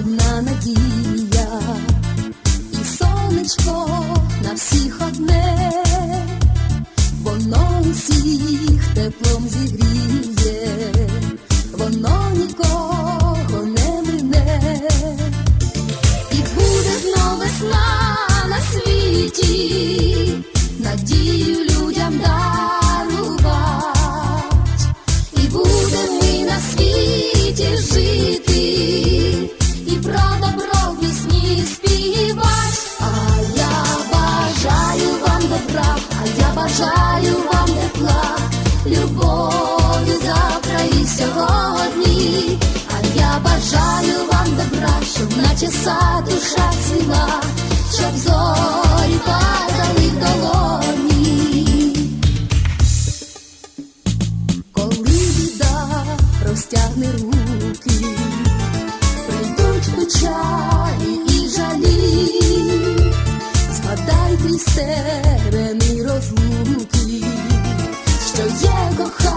одна надія, і сонечко на всіх одне, воно усіх теплом зігріє, воно нікого не мине, і буде знов весна на світі. Сад душа цвіла, щоб зорі падали в долоні. Коли біда простягне руки, прийдуть печалі і жалі, згадайте й стерени розлуки, що є кохання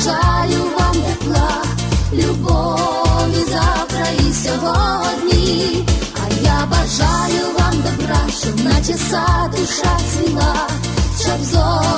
бажаю вам тепла, любові завтра і сьогодні. А я бажаю вам добра, щоб наче душа цвіла, щоб зорі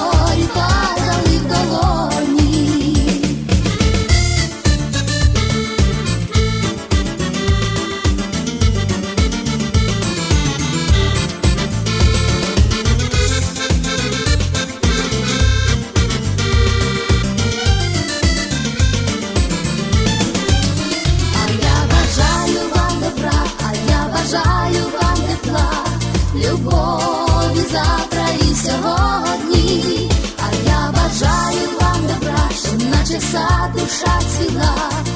душа зорі